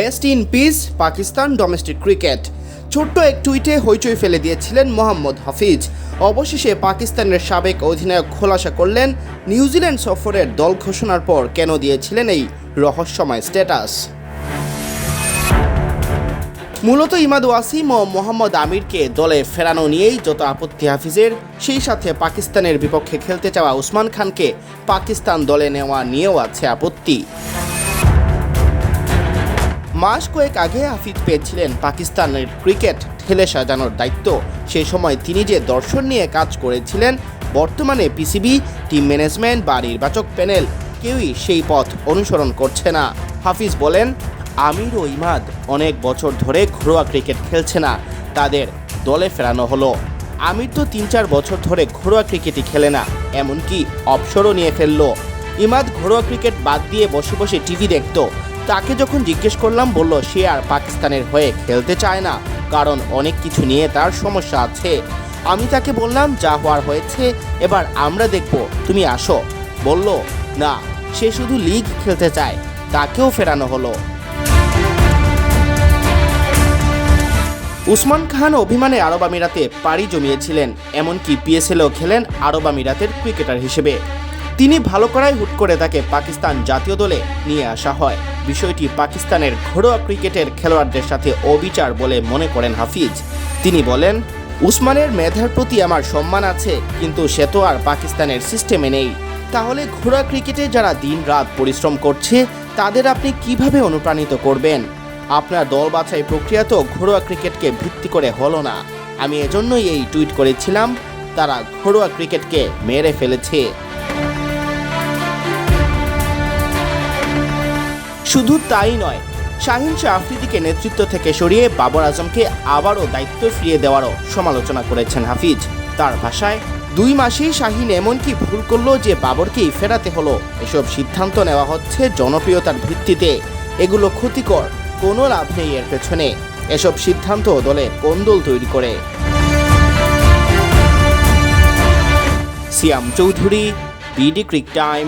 Rest in peace Pakistan domestic cricket ছোট্ট এক টুইটে হইচই ফেলে দিয়েছিলেন মোহাম্মদ হাফিজ। অবশেষে পাকিস্তানের সাবেক অধিনায়ক খোলাসা করলেন নিউজিল্যান্ড সফরের দল ঘোষণার পর কেন দিয়েছিলেন এই রহস্যময় স্ট্যাটাস? মূলত ইমাদ ওয়াসিম ও মোহাম্মদ আমিরকে দলে ফেরানো নিয়েই যত আপত্তি হাফিজের, সেই সাথে পাকিস্তানের বিপক্ষে খেলতে চাওয়া উসমান খানকে পাকিস্তান দলে নেওয়া নিয়েও আছে আপত্তি। মাস কয়েক আগে হাফিজ পেয়েছিলেন পাকিস্তানের ক্রিকেট ঠেলে সাজানোর দায়িত্ব। সে সময় তিনি যে দর্শন নিয়ে কাজ করেছিলেন, বর্তমানে পিসিবি, টিম ম্যানেজমেন্ট বা নির্বাচক প্যানেল কেউই সেই পথ অনুসরণ করছে না। হাফিজ বলেন, আমির ও ইমাদ অনেক বছর ধরে ঘরোয়া ক্রিকেট খেলছে না, তাদের দলে ফেরানো হলো। আমির তো তিন চার বছর ধরে ঘরোয়া ক্রিকেটই খেলে না, এমনকি অবসরও নিয়ে ফেলল। ইমাদ ঘরোয়া ক্রিকেট বাদ দিয়ে বসে বসে টিভি দেখতো। তাকে যখন জিজ্ঞেস করলাম, বলল, সে আর পাকিস্তানের হয়ে খেলতে চায় না, কারণ অনেক কিছু নিয়ে তার সমস্যা আছে। আমি তাকে বললাম, যা হওয়ার হয়েছে, এবার আমরা দেখব, তুমি আসো। বলল, না, সে শুধু লিগ খেলতে চায়, তাকেও ফেরানো হলো। উসমান খান অভিমানে আরব আমিরাতে পাড়ি জমিয়েছিলেন, এমনকি পিএসএলও খেলেন আরব আমিরাতের ক্রিকেটার হিসেবে। তিনি ভালো করায় হুট করে তাকে পাকিস্তান জাতীয় দলে নিয়ে আসা হয়। বিষয়টি পাকিস্তানের ঘরোয়া ক্রিকেটের খেলোয়াড়দের সাথে অবিচার বলে মনে করেন হাফিজ। তিনি বলেন, উসমানের মেধার প্রতি আমার সম্মান আছে, কিন্তু সে তো আর পাকিস্তানের সিস্টেমে নেই। তাহলে ঘোড়া ক্রিকেটে যারা দিন রাত পরিশ্রম করছে, তাদের আপনি কীভাবে অনুপ্রাণিত করবেন? আপনার দল বাছাই প্রক্রিয়া তো ঘরোয়া ক্রিকেটকে ভিত্তি করে হলো না। আমি এজন্যই এই টুইট করেছিলাম, তারা ঘরোয়া ক্রিকেটকে মেরে ফেলেছে। শুধু তাই নয়, শাহিন শাহ আফ্রিদিকে নেতৃত্ব থেকে সরিয়ে বাবর আজমকে আবারও দায়িত্ব ফিরিয়ে দেওয়ারও সমালোচনা করেছেন হাফিজ। তার ভাষায়, দুই মাসেই শাহিন এমনকি ভুল করল যে বাবরকেই ফেরাতে হলো। এসব সিদ্ধান্ত নেওয়া হচ্ছে জনপ্রিয়তার ভিত্তিতে। এগুলো ক্ষতিকর, কোনো লাভ নেই এর পেছনে। এসব সিদ্ধান্ত দলে কোন্দল তৈরি করে। Siam Chowdhury, BD cric time.